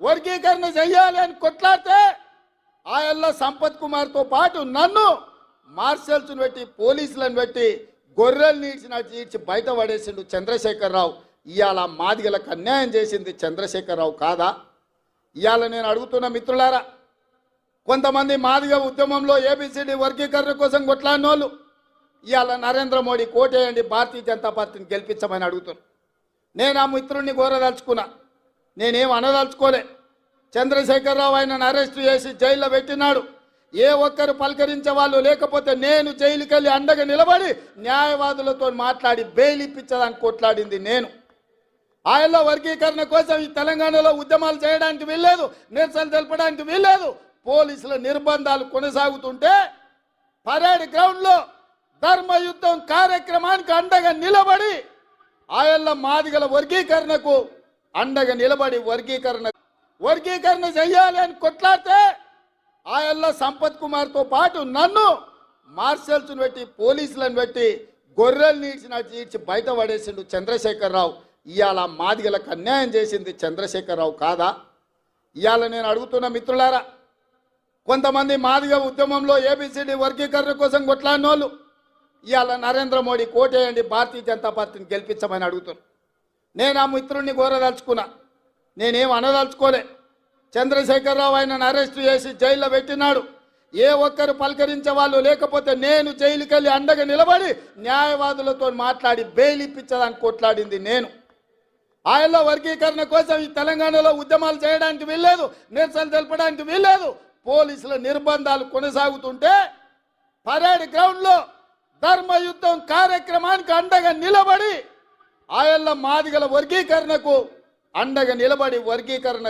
వర్గీకరణ చెయ్యాలి అని కొట్లాడితే ఆయల్ల సంపత్ కుమార్తో పాటు నన్ను మార్షల్స్ను పెట్టి పోలీసులను పెట్టి గొర్రెలు నీడ్చినట్టు ఈడ్చి బయట పడేసిండు చంద్రశేఖరరావు. ఇవాళ మాదిగలకు అన్యాయం చేసింది చంద్రశేఖరరావు కాదా? ఇవాళ నేను అడుగుతున్న మిత్రులారా కొంతమంది మాదిగ ఉద్యమంలో ఏబిసిడి వర్గీకరణ కోసం కొట్లాడిన వాళ్ళు ఇవాళ నరేంద్ర మోడీ కోటేయండి భారతీయ జనతా పార్టీని గెలిపించమని అడుగుతున్నారు. నేను ఆ మిత్రుడిని కోరదలుచుకున్నా నేనేం అనదలుచుకోలే. చంద్రశేఖరరావు ఆయనను అరెస్ట్ చేసి జైల్లో పెట్టినాడు. ఏ ఒక్కరు పలకరించే వాళ్ళు లేకపోతే నేను జైలుకి వెళ్ళి అండగా నిలబడి న్యాయవాదులతో మాట్లాడి బెయిల్ ఇప్పించడానికి కొట్లాడింది నేను. ఆయనలో వర్గీకరణ కోసం ఈ తెలంగాణలో ఉద్యమాలు చేయడానికి వీల్లేదు నిరసన తెలపడానికి వీల్లేదు. పోలీసుల నిర్బంధాలు కొనసాగుతుంటే పరేడ్ గ్రౌండ్లో ధర్మయుద్ధం కార్యక్రమానికి అండగా నిలబడి ఆయల్ల మాదిగల వర్గీకరణకు అండగా నిలబడి వర్గీకరణ వర్గీకరణ చెయ్యాలి అని కొట్లాడితే ఆయల్ల సంపత్ కుమార్తో పాటు నన్ను మార్షల్స్ను పెట్టి పోలీసులను పెట్టి గొర్రెలు నీడ్చినట్టు ఈడ్చి బయట పడేసిండు చంద్రశేఖరరావు. ఇవాళ మాదిగలకు అన్యాయం చేసింది చంద్రశేఖరరావు కాదా? ఇవాళ నేను అడుగుతున్న మిత్రులారా కొంతమంది మాదిగ ఉద్యమంలో ఏబిసిడి వర్గీకరణ కోసం కొట్లాడిన వాళ్ళు ఇవాళ నరేంద్ర మోడీ కోటేయండి భారతీయ జనతా పార్టీని గెలిపించమని అడుగుతున్నారు. నేను ఆ మిత్రుడిని కోరదలుచుకున్నా నేనేం అనదలుచుకోలే. చంద్రశేఖరరావు ఆయనను అరెస్ట్ చేసి జైల్లో పెట్టినాడు. ఏ ఒక్కరు పలకరించే వాళ్ళు లేకపోతే నేను జైలుకి వెళ్ళి అండగా నిలబడి న్యాయవాదులతో మాట్లాడి బెయిల్ ఇప్పించడానికి కొట్లాడింది నేను. ఆయనలో వర్గీకరణ కోసం ఈ తెలంగాణలో ఉద్యమాలు చేయడానికి వీల్లేదు నిరసన తెలపడానికి వీల్లేదు. పోలీసుల నిర్బంధాలు కొనసాగుతుంటే పరేడ్ గ్రౌండ్లో ధర్మయుద్ధం కార్యక్రమానికి అండగా నిలబడి ఆయల్ల మాదిగల వర్గీకరణకు అండగా నిలబడి వర్గీకరణ